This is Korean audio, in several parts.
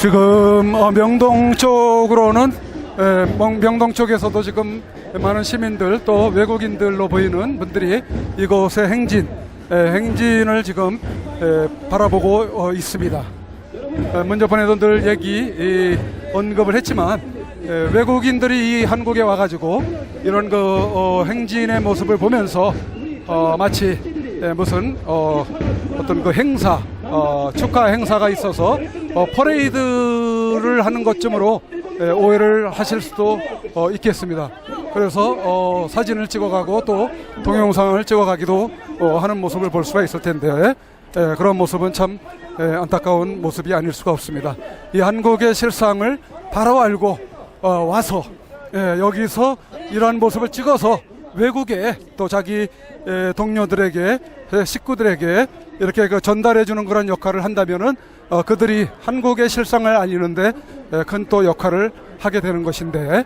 지금 어, 명동 쪽으로는 에, 명- 명동 쪽에서도 지금 많은 시민들 또 외국인들로 보이는 분들이 이곳의 행진 에, 행진을 지금 에, 바라보고 어, 있습니다. 어, 먼저 보내던 늘 얘기 이, 언급을 했지만 에, 외국인들이 이 한국에 와가지고 이런 그 어, 행진의 모습을 보면서 어, 마치 에, 무슨 어, 어떤 그 행사 어, 축하 행사가 있어서 어, 퍼레이드를 하는 것쯤으로 에, 오해를 하실 수도 어, 있겠습니다. 그래서 어, 사진을 찍어가고 또 동영상을 찍어가기도 어, 하는 모습을 볼 수가 있을 텐데 에, 그런 모습은 참 에, 안타까운 모습이 아닐 수가 없습니다. 이 한국의 실상을 바로 알고 어, 와서 예, 여기서 이러한 모습을 찍어서 외국에 또 자기 에, 동료들에게 에, 식구들에게 이렇게 그 전달해 주는 그런 역할을 한다면은 어, 그들이 한국의 실상을 알리는데 큰 또 역할을 하게 되는 것인데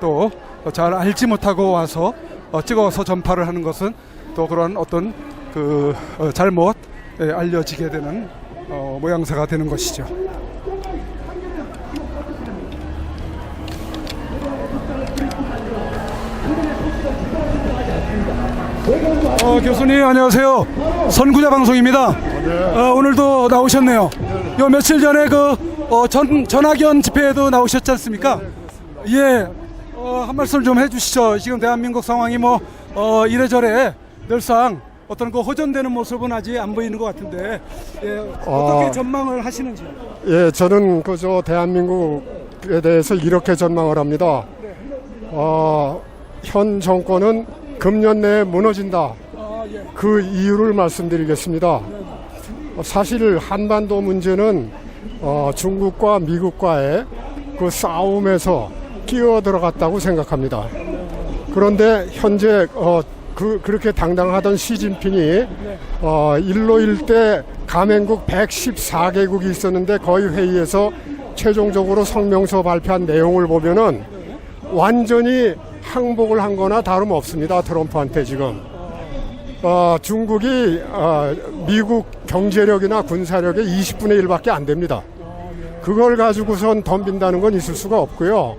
또 잘 알지 못하고 와서 어, 찍어서 전파를 하는 것은 또 그런 어떤 그 어, 잘못 에, 알려지게 되는 어, 모양새가 되는 것이죠. 어, 교수님 안녕하세요. 선구자 방송입니다. 어, 오늘도 나오셨네요. 요 며칠 전에 그 어, 전, 전학연 집회에도 나오셨지 않습니까? 예. 어, 한 말씀 좀 해주시죠. 지금 대한민국 상황이 뭐 어, 이래저래 늘상 어떤 그 호전되는 모습은 아직 안 보이는 것 같은데 예, 어떻게 아. 전망을 하시는지. 예, 저는 그저 대한민국에 대해서 이렇게 전망을 합니다. 어, 현 정권은 금년 내에 무너진다. 아, 예. 그 이유를 말씀드리겠습니다. 어, 사실 한반도 문제는 어, 중국과 미국과의 그 싸움에서 끼어 들어갔다고 생각합니다. 그런데 현재 어, 그, 그렇게 당당하던 시진핑이 어, 일로일 때 가맹국 114개국이 있었는데 거의 회의에서 최종적으로 성명서 발표한 내용을 보면은 완전히 항복을 한 거나 다름없습니다. 트럼프한테 지금. 어, 중국이 어, 미국 경제력이나 군사력의 20분의 1밖에 안 됩니다. 그걸 가지고선 덤빈다는 건 있을 수가 없고요.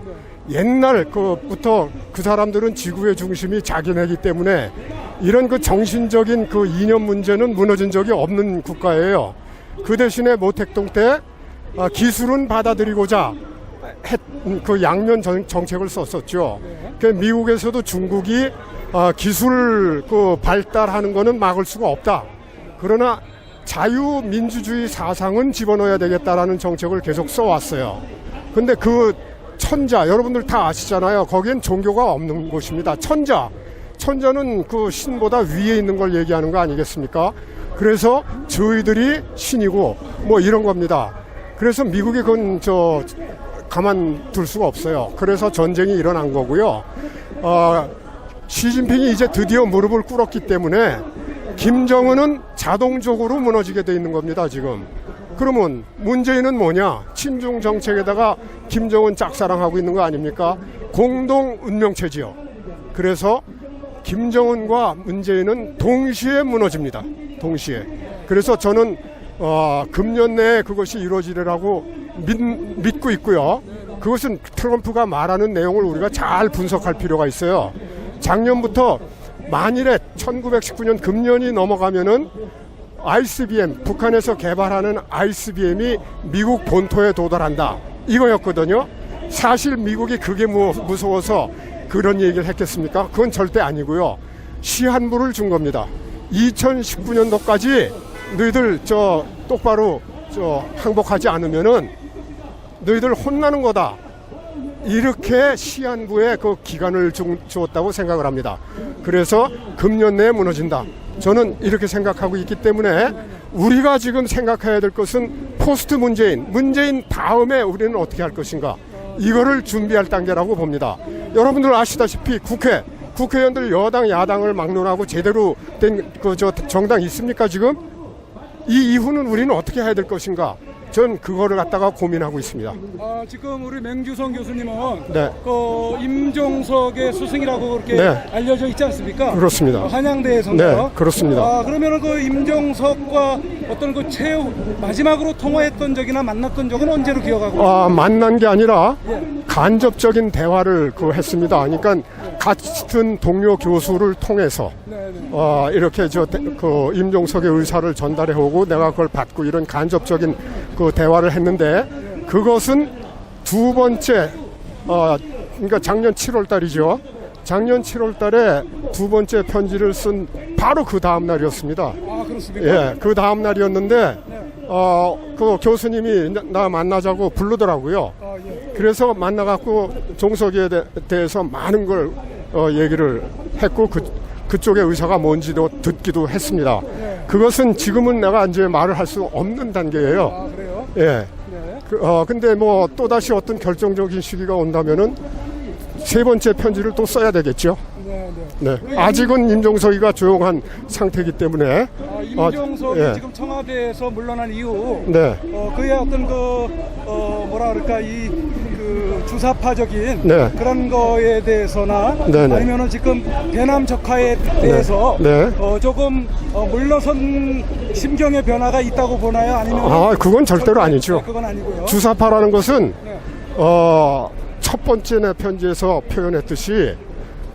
옛날 그부터 그 사람들은 지구의 중심이 자기네기 때문에 이런 그 정신적인 그 이념 문제는 무너진 적이 없는 국가예요. 그 대신에 모택동 때 아, 기술은 받아들이고자 했, 그 양면 정, 정책을 썼었죠. 그 미국에서도 중국이 아, 기술 그 발달하는 거는 막을 수가 없다. 그러나 자유민주주의 사상은 집어넣어야 되겠다라는 정책을 계속 써왔어요. 근데 그 천자 여러분들 다 아시잖아요. 거기엔 종교가 없는 곳입니다. 천자 천자는 그 신보다 위에 있는 걸 얘기하는 거 아니겠습니까? 그래서 저희들이 신이고 뭐 이런 겁니다. 그래서 미국이 그건 저 가만 둘 수가 없어요. 그래서 전쟁이 일어난 거고요. 어, 시진핑이 이제 드디어 무릎을 꿇었기 때문에 김정은은 자동적으로 무너지게 돼 있는 겁니다, 지금. 그러면 문재인은 뭐냐? 친중 정책에다가 김정은 짝사랑하고 있는 거 아닙니까? 공동 운명체지요. 그래서 김정은과 문재인은 동시에 무너집니다. 동시에. 그래서 저는 어, 금년 내에 그것이 이루어지리라고 믿, 믿고 있고요. 그것은 트럼프가 말하는 내용을 우리가 잘 분석할 필요가 있어요. 작년부터 만일에 1919년 금년이 넘어가면은 ICBM 북한에서 개발하는 ICBM이 미국 본토에 도달한다 이거였거든요. 사실 미국이 그게 무, 무서워서 그런 얘기를 했겠습니까? 그건 절대 아니고요. 시한부를 준 겁니다. 2019년도까지 너희들 저 똑바로 저 항복하지 않으면은 너희들 혼나는 거다. 이렇게 시한부에 그 기간을 주, 주었다고 생각을 합니다. 그래서 금년 내에 무너진다. 저는 이렇게 생각하고 있기 때문에 우리가 지금 생각해야 될 것은 포스트 문재인, 문재인 다음에 우리는 어떻게 할 것인가. 이거를 준비할 단계라고 봅니다. 여러분들 아시다시피 국회, 국회의원들 여당, 야당을 막론하고 제대로 된 그 저 정당 있습니까 지금? 이 이후는 우리는 어떻게 해야 될 것인가? 전 그거를 갖다가 고민하고 있습니다. 아, 지금 우리 맹주성 교수님은 네. 그 임종석의 스승이라고 그렇게 네. 알려져 있지 않습니까? 그렇습니다. 어, 한양대에서요. 네, 그렇습니다. 아, 그러면은 그 임종석과 어떤 그 최후 마지막으로 통화했던 적이나 만났던 적은 언제로 기억하고? 아, 만난 게 아니라 예. 간접적인 대화를 그 했습니다. 그러니까 같은 동료 교수를 통해서. 어, 이렇게 저 그 임종석의 의사를 전달해 오고 내가 그걸 받고 이런 간접적인 그 대화를 했는데 그것은 두 번째 어 그러니까 작년 7월 달이죠. 작년 7월 달에 두 번째 편지를 쓴 바로 그 다음 날이었습니다. 아, 그렇습니까? 예, 그 다음 날이었는데 어, 그 교수님이 나 만나자고 부르더라고요. 아, 예. 그래서 만나 갖고 종석이에 대, 대해서 많은 걸 어, 얘기를 했고 그 그쪽의 의사가 뭔지도 듣기도 했습니다. 그것은 지금은 내가 이제 말을 할 수 없는 단계예요. 아? 예. 네. 그, 어, 근데 뭐 또다시 어떤 결정적인 시기가 온다면은 세 번째 편지를 또 써야 되겠죠. 네, 네. 네. 아직은 임종석이가 조용한 상태이기 때문에. 아, 임종석이 예. 지금 청와대에서 물러난 이후 네. 어, 그의 어떤 그, 어, 뭐라 그럴까, 이, 그, 주사파적인 네. 그런 거에 대해서나 네, 네. 아니면은 지금 대남 적화에 대해서 네. 어, 조금 어, 물러선 심경의 변화가 있다고 보나요? 아니면 아, 그건 절대로 아니죠. 그건 아니고요. 주사파라는 것은 네. 어, 첫 번째 내 편지에서 표현했듯이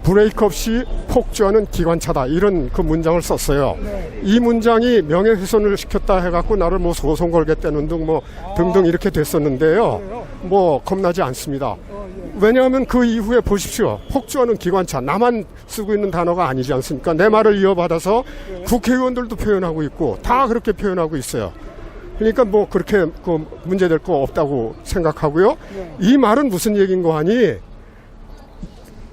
브레이크업 시 폭주하는 기관차다 이런 그 문장을 썼어요. 네. 이 문장이 명예훼손을 시켰다 해갖고 나를 뭐 소송 걸겠다는 등뭐 등등 이렇게 됐었는데요. 그래요? 뭐 겁나지 않습니다. 왜냐하면 그 이후에 보십시오. 폭주하는 기관차 나만 쓰고 있는 단어가 아니지 않습니까? 내 말을 이어받아서 국회의원들도 표현하고 있고 다 그렇게 표현하고 있어요. 그러니까 뭐 그렇게 그 문제될 거 없다고 생각하고요. 이 말은 무슨 얘기인 거 하니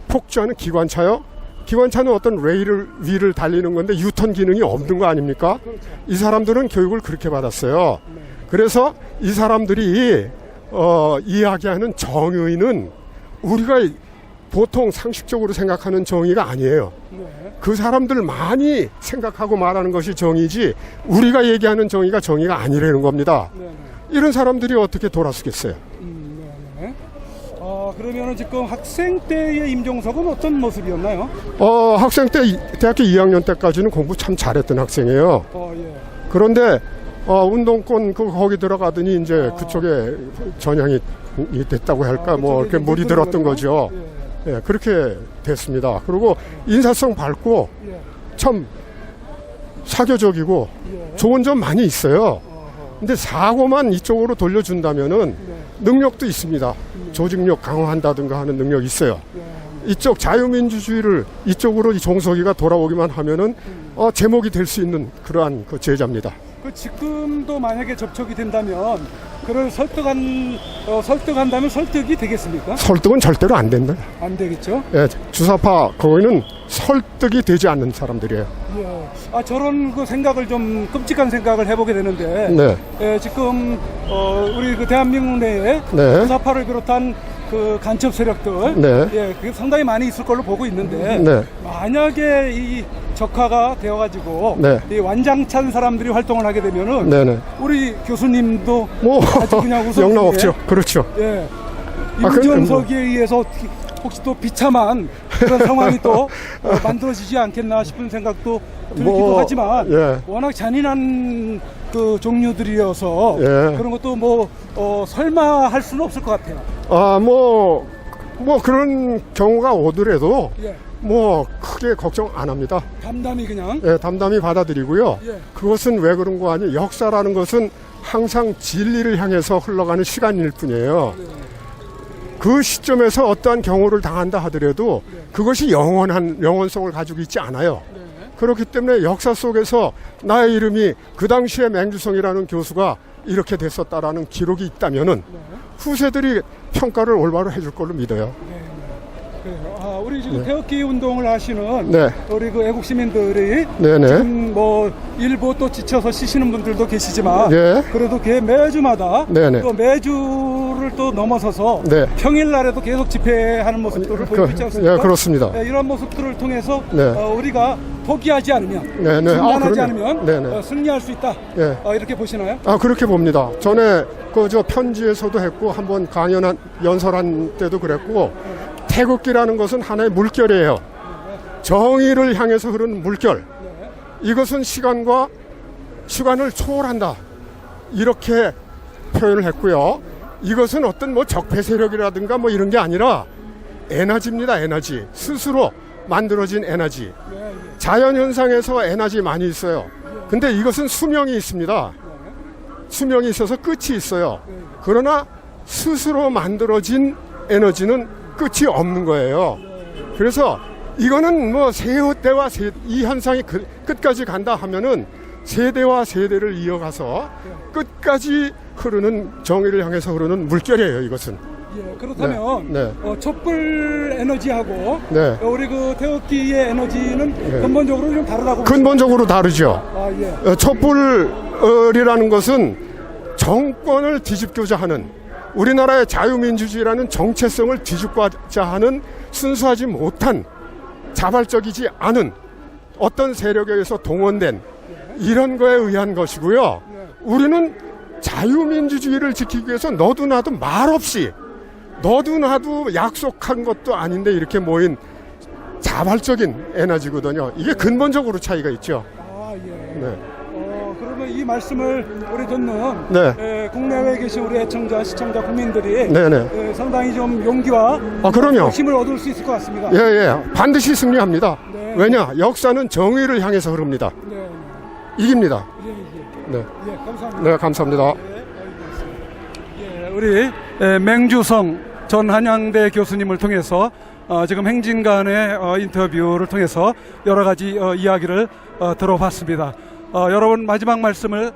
폭주하는 기관차요? 기관차는 어떤 레일을 위를 달리는 건데 유턴 기능이 없는 거 아닙니까? 이 사람들은 교육을 그렇게 받았어요. 그래서 이 사람들이 어, 이야기하는 정의는 우리가 보통 상식적으로 생각하는 정의가 아니에요. 네. 그 사람들 많이 생각하고 말하는 것이 정의지 우리가 얘기하는 정의가 정의가 아니라는 겁니다. 네, 네. 이런 사람들이 어떻게 돌아서겠어요? 음, 네, 네. 어, 그러면은 지금 학생 때의 임종석은 어떤 모습이었나요? 어, 학생 때 이- 대학교 2학년 때까지는 공부 참 잘했던 학생이에요. 어, 예. 그런데 어, 운동권 그 거기 들어가더니 이제 그쪽에 전향이 이 됐다고 할까 아, 뭐 이렇게 물이 들었던. 거죠. 예. 예, 그렇게 됐습니다. 그리고 인사성 밝고 예. 참 사교적이고 예. 좋은 점 많이 있어요. 어허. 근데 사고만 이쪽으로 돌려준다면은 네. 능력도 있습니다. 조직력 강화한다든가 하는 능력이 있어요. 이쪽 자유민주주의를 이쪽으로 이 종석이가 돌아오기만 하면은 어, 제목이 될 수 있는 그러한 그 제자입니다. 그 지금도 만약에 접촉이 된다면 그를 설득한 어, 설득한다면 설득이 되겠습니까? 설득은 절대로 안 된다. 안 되겠죠. 예, 주사파 거기는 설득이 되지 않는 사람들이에요. 예. 아 저런 그 생각을 좀 끔찍한 생각을 해보게 되는데 네, 예, 지금 어, 우리 그 대한민국 내에 네. 주사파를 비롯한 그 간첩 세력들 네. 예, 그게 상당히 많이 있을 걸로 보고 있는데 네. 만약에 이 적화가 되어가지고 네. 이 완장찬 사람들이 활동을 하게 되면은 네네. 우리 교수님도 뭐 아주 그냥 웃어주는 영락 게. 없죠. 그렇죠. 예. 아, 그럼 임종석에 의해서 혹시 또 비참한 그런 상황이 또 어, 만들어지지 않겠나 싶은 생각도 들기도 뭐, 하지만 예. 워낙 잔인한 그 종류들이어서 예. 그런 것도 뭐 어, 설마 할 수는 없을 것 같아요. 아, 뭐, 뭐 그런 경우가 오더라도 예. 뭐 크게 걱정 안 합니다. 담담히 그냥 예, 담담히 받아들이고요. 예. 그것은 왜 그런 거 아니? 역사라는 것은 항상 진리를 향해서 흘러가는 시간일 뿐이에요. 그 시점에서 어떠한 경우를 당한다 하더라도 그것이 영원한 영원성을 가지고 있지 않아요. 그렇기 때문에 역사 속에서 나의 이름이 그 당시에 맹주성이라는 교수가 이렇게 됐었다라는 기록이 있다면은 후세들이 평가를 올바로 해줄 걸로 믿어요. 아, 우리 지금 네. 태극기 운동을 하시는 네. 우리 그 애국 시민들이 네네. 지금 뭐 일부 또 지쳐서 쉬시는 분들도 계시지만 네. 그래도 그 매주마다 네네. 또 매주를 또 넘어서서 네. 평일날에도 계속 집회하는 모습들을 보이고 있지 않습니까? 예, 그렇습니다. 네, 이런 모습들을 통해서 네. 어, 우리가 포기하지 않으면 네, 네. 아, 중단하지. 않으면 네, 네. 어, 승리할 수 있다. 네. 어, 이렇게 보시나요? 아 그렇게 봅니다. 전에 그 저 편지에서도 했고 한번 강연한 연설한 때도 그랬고 태극기라는 것은 하나의 물결이에요. 정의를 향해서 흐르는 물결. 이것은 시간과 시간을 초월한다. 이렇게 표현을 했고요. 이것은 어떤 뭐 적폐 세력이라든가 뭐 이런 게 아니라 에너지입니다. 에너지. 스스로 만들어진 에너지. 자연 현상에서 에너지 많이 있어요. 근데 이것은 수명이 있습니다. 수명이 있어서 끝이 있어요. 그러나 스스로 만들어진 에너지는 끝이 없는 거예요. 그래서 이거는 뭐 세대와 세, 이 현상이 그- 끝까지 간다 하면은 세대와 세대를 이어가서 끝까지 흐르는 정의를 향해서 흐르는 물결이에요. 이것은. 예, 그렇다면 네, 네. 어, 촛불 에너지하고 네. 어, 우리 그 태극기의 에너지는 근본적으로 좀 다르다고 근본적으로 다르죠. 아, 예. 어, 촛불이라는 것은 정권을 뒤집고자 하는 우리나라의 자유민주주의라는 정체성을 뒤집고자 하는 순수하지 못한 자발적이지 않은 어떤 세력에 의해서 동원된 이런 거에 의한 것이고요. 우리는 자유민주주의를 지키기 위해서 너도 나도 말 없이 너도 나도 약속한 것도 아닌데 이렇게 모인 자발적인 에너지거든요. 이게 근본적으로 차이가 있죠. 아, 예. 네. 이 말씀을 우리 듣는 네. 에, 국내외에 계신 우리 애청자, 시청자, 국민들이 네네. 에, 상당히 좀 용기와 아, 그럼요. 힘을 얻을 수 있을 것 같습니다. 예, 예. 반드시 승리합니다. 네. 왜냐? 역사는 정의를 향해서 흐릅니다. 네, 이깁니다. 예, 예, 네. 예, 감사합니다. 네, 감사합니다. 예, 우리 에, 맹주성 전 한양대 교수님을 통해서 어, 지금 행진간의 어, 인터뷰를 통해서 여러 가지 어, 이야기를 어, 들어봤습니다. 어, 여러분 마지막 말씀을 에,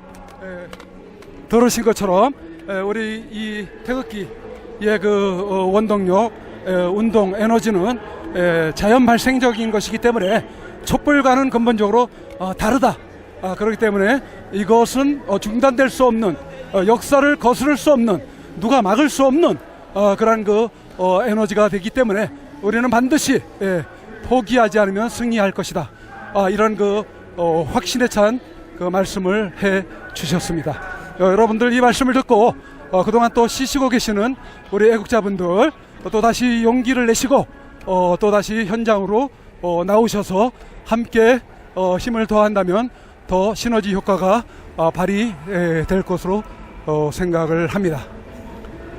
들으신 것처럼 에, 우리 이 태극기의 그 어, 원동력, 에, 운동, 에너지는 에, 자연 발생적인 것이기 때문에 촛불과는 근본적으로 어, 다르다. 아, 그렇기 때문에 이것은 어, 중단될 수 없는 어, 역사를 거스를 수 없는 누가 막을 수 없는 어, 그러한 그 어, 에너지가 되기 때문에 우리는 반드시 예, 포기하지 않으면 승리할 것이다. 아, 이런 그 어, 확신에 찬 그 말씀을 해 주셨습니다. 어, 여러분들 이 말씀을 듣고 어, 그동안 또 쉬시고 계시는 우리 애국자분들 또 다시 용기를 내시고 어, 또 다시 현장으로 어, 나오셔서 함께 어, 힘을 더한다면 더 시너지 효과가 어, 발휘될 것으로 어, 생각을 합니다.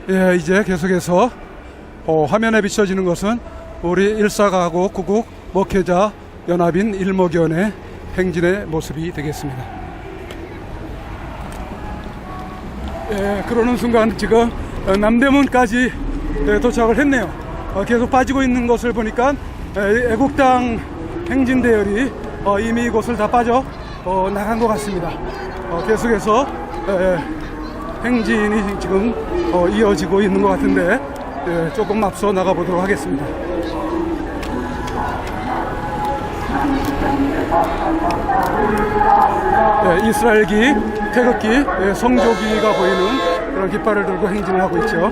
예, 이제 계속해서 어, 화면에 비춰지는 것은 우리 일사가고 구국 목회자 연합인 일목연의 행진의 모습이 되겠습니다. 예, 그러는 순간 지금 어, 남대문까지 예, 도착을 했네요. 어, 계속 빠지고 있는 것을 보니까 예, 애국당 행진 대열이 어, 이미 이곳을 다 빠져 어, 나간 것 같습니다. 어, 계속해서 예, 행진이 지금 어, 이어지고 있는 것 같은데 예, 조금 앞서 나가보도록 하겠습니다. 예, 이스라엘기, 태극기, 예, 성조기가 보이는 그런 깃발을 들고 행진을 하고 있죠.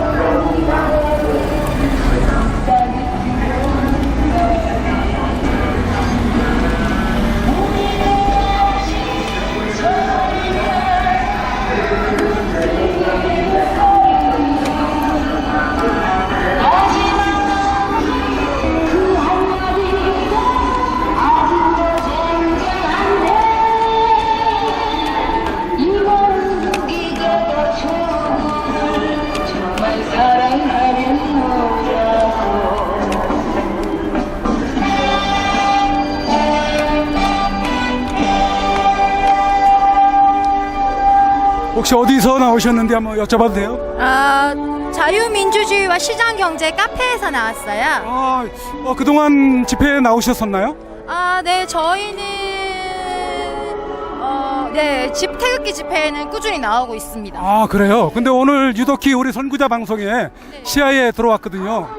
혹시 어디서 나오셨는지 한번 여쭤봐도 돼요? 아, 자유민주주의와 시장경제 카페에서 나왔어요. 아, 어, 그동안 집회에 나오셨었나요? 아, 네, 저희는 어, 네, 집 태극기 집회에는 꾸준히 나오고 있습니다. 아, 그래요? 근데 오늘 유독히 우리 선구자 방송에 시야에 들어왔거든요.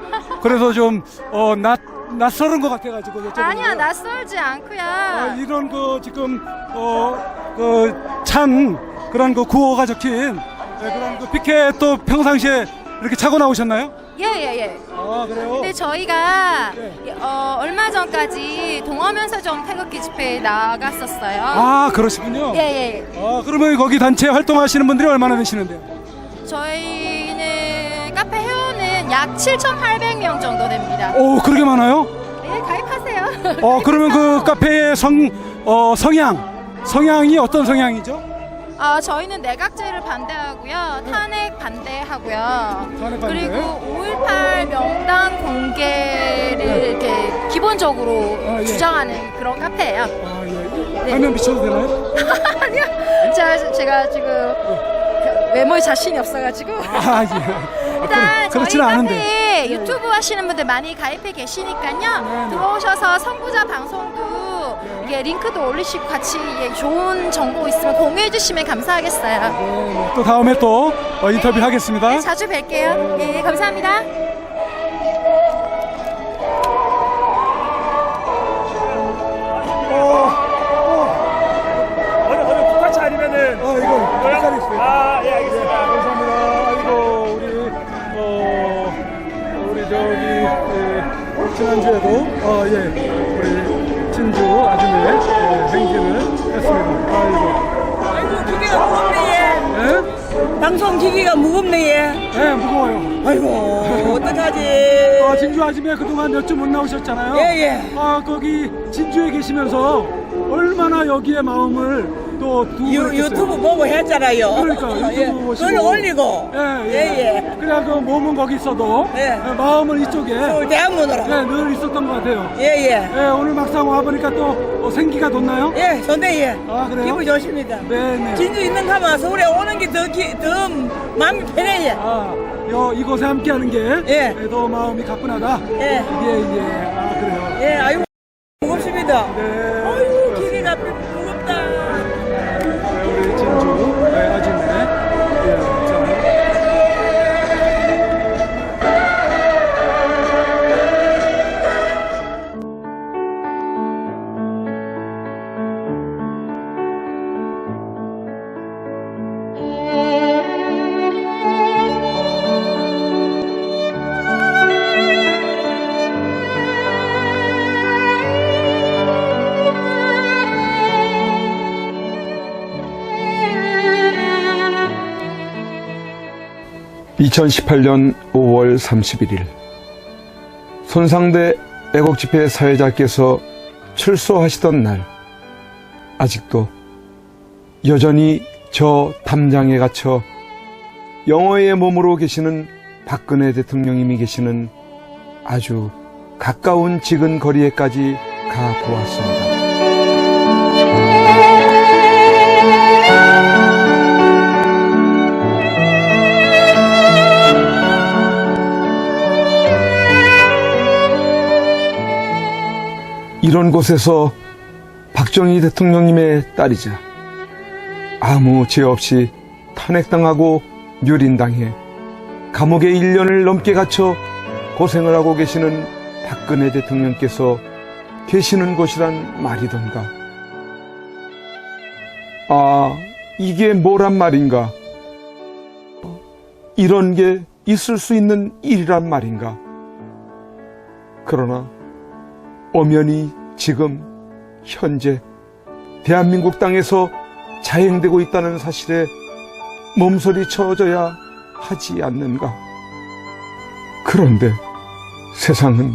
그래서 좀, 어, 낯, 낯설은 것 같아가지고. 여쭤보는 아니야. 낯설지 않고요. 아, 이런 그 지금 어, 어그찬 그런 그 구호가 적힌 네, 그런 그 피켓 또 평상시에 이렇게 차고 나오셨나요? 예, 예, 예. 아 그래요? 근데 저희가 네. 어, 얼마 전까지 동화면서점 태극기 집회에 나갔었어요. 아 그러시군요. 예, 예. 아 그러면 거기 단체 활동하시는 분들이 얼마나 되시는데요? 저희는 카페 회원은 약 7,800명 정도 됩니다. 오 그렇게 많아요? 네, 가입하세요. 어 그러면 그 카페의 성 어, 성향 성향이 어떤 성향이죠? 아, 저희는 내각제를 반대하고요. 탄핵 반대하고요. 탄핵 반대. 그리고 5.18 명단 공개를 이렇게 기본적으로 아, 예. 주장하는 그런 카페예요. 아 예. 네. 화면 비춰도 되나요? 아니요. 제가, 제가 지금 외모에 자신이 없어가지고. 아 예. 아, 일단 그렇- 저희. 카페에 유튜브 하시는 분들 많이 가입해 계시니까요. 들어오셔서 선구자 방송도 이게 링크도 올리시고 같이 이게 좋은 정보 있으면 공유해 주시면 감사하겠어요. 또 다음에 또 어, 인터뷰 하겠습니다. 네, 자주 뵐게요. 예, 감사합니다. 아니면은 아 이거 있어요. 아예 알겠습니다. 감사합니다. 아이고 우리 어 우리 저기 예, 지난주에도 어예 우리 진주 아줌의 예, 행진을 했습니다. 아이고 아이고 기계가 무겁네 예? 방송 기계가 무겁네 예 무거워요. 아이고 어떡하지 아, 진주 아줌에 그동안 몇 주 못 나오셨잖아요. 예 예 아 거기 진주에 계시면서 얼마나 여기에 마음을 또 두고 유. 유튜브 보고 했잖아요 그러니까 유튜브 예. 보시고 글 올리고 예, 예. 예예 그냥 그 몸은 거기 있어도 예. 예, 마음은 이쪽에 서울 대학문으로 네, 늘 있었던 것 같아요. 예 예 예, 오늘 막상 와보니까 또 어, 생기가 돋나요? 예 좋네 예 아, 그래요? 기분 좋습니다 네 네. 진주 있는 가면 서울에 오는 게 더 더 마음이 편해 예. 아, 요, 이곳에 함께하는 게 예. 예, 더 마음이 가뿐하다. 예. 예, 예. 아, 그래요. 예 아이고 무겁습니다 네. (2018년 5월 31일) 손상대 애국집회 사회자께서 출소하시던 날 아직도 여전히 저 담장에 갇혀 영어의 몸으로 계시는 박근혜 대통령님이 계시는 아주 가까운 지근 거리에까지 가 보았습니다. 이런 곳에서 박정희 대통령님의 딸이자 아무 죄 없이 탄핵당하고 유린당해 감옥에 1년을 넘게 갇혀 고생을 하고 계시는 박근혜 대통령께서 계시는 곳이란 말이던가. 아, 이게 뭐란 말인가? 이런 게 있을 수 있는 일이란 말인가? 그러나 엄연히 지금 현재 대한민국 땅에서 자행되고 있다는 사실에 몸서리 쳐져야 하지 않는가. 그런데 세상은,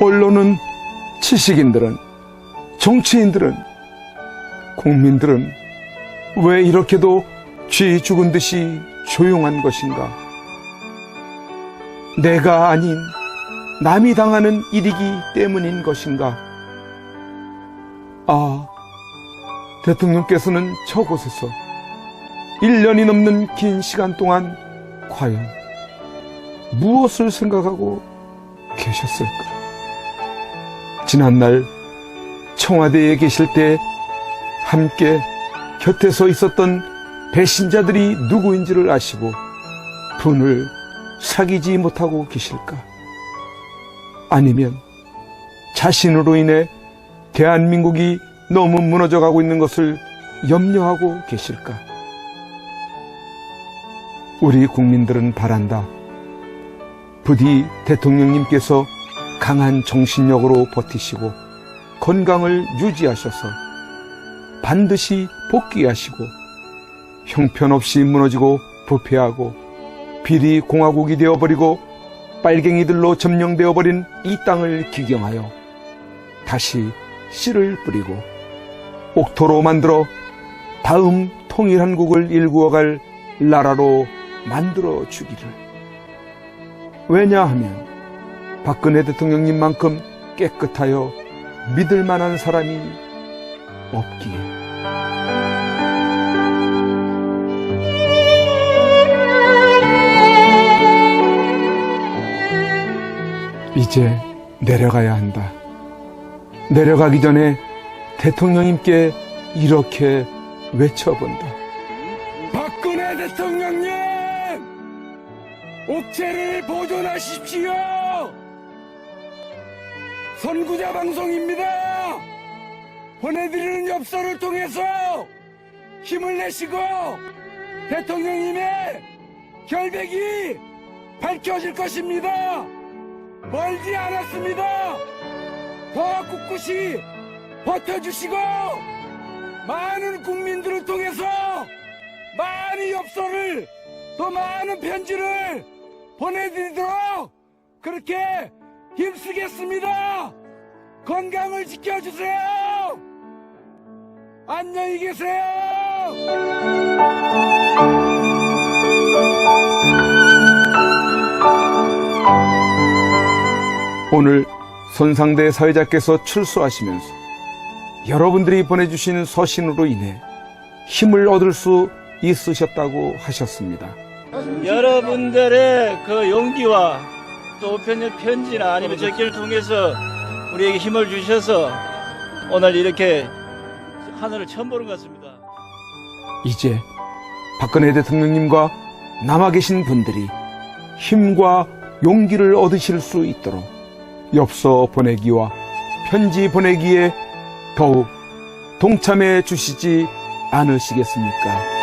언론은, 지식인들은, 정치인들은, 국민들은 왜 이렇게도 쥐 죽은 듯이 조용한 것인가? 내가 아닌 남이 당하는 일이기 때문인 것인가? 아, 대통령께서는 저곳에서 1년이 넘는 긴 시간 동안 과연 무엇을 생각하고 계셨을까? 지난날 청와대에 계실 때 함께 곁에 서 있었던 배신자들이 누구인지를 아시고 분을 사귀지 못하고 계실까? 아니면 자신으로 인해 대한민국이 너무 무너져 가고 있는 것을 염려하고 계실까? 우리 국민들은 바란다. 부디 대통령님께서 강한 정신력으로 버티시고 건강을 유지하셔서 반드시 복귀하시고 형편없이 무너지고 부패하고 비리 공화국이 되어버리고 빨갱이들로 점령되어 버린 이 땅을 기경하여 다시 씨를 뿌리고 옥토로 만들어 다음 통일한국을 일구어갈 나라로 만들어 주기를. 왜냐하면 박근혜 대통령님만큼 깨끗하여 믿을 만한 사람이 없기에. 이제 내려가야 한다. 내려가기 전에 대통령님께 이렇게 외쳐본다. 박근혜 대통령님! 옥체를 보존하십시오! 선구자 방송입니다! 보내드리는 엽서를 통해서 힘을 내시고 대통령님의 결백이 밝혀질 것입니다! 멀지 않았습니다! 더 꿋꿋이 버텨주시고 많은 국민들을 통해서 많은 엽서를 더 많은 편지를 보내드리도록 그렇게 힘쓰겠습니다. 건강을 지켜주세요. 안녕히 계세요. 오늘 손상대 사회자께서 출소하시면서 여러분들이 보내주신 서신으로 인해 힘을 얻을 수 있으셨다고 하셨습니다. 여러분들의 그 용기와 또 우편의 편지나 아니면 적기를 통해서 우리에게 힘을 주셔서 오늘 이렇게 하늘을 처음 보는 것 같습니다. 이제 박근혜 대통령님과 남아 계신 분들이 힘과 용기를 얻으실 수 있도록 엽서 보내기와 편지 보내기에 더욱 동참해 주시지 않으시겠습니까?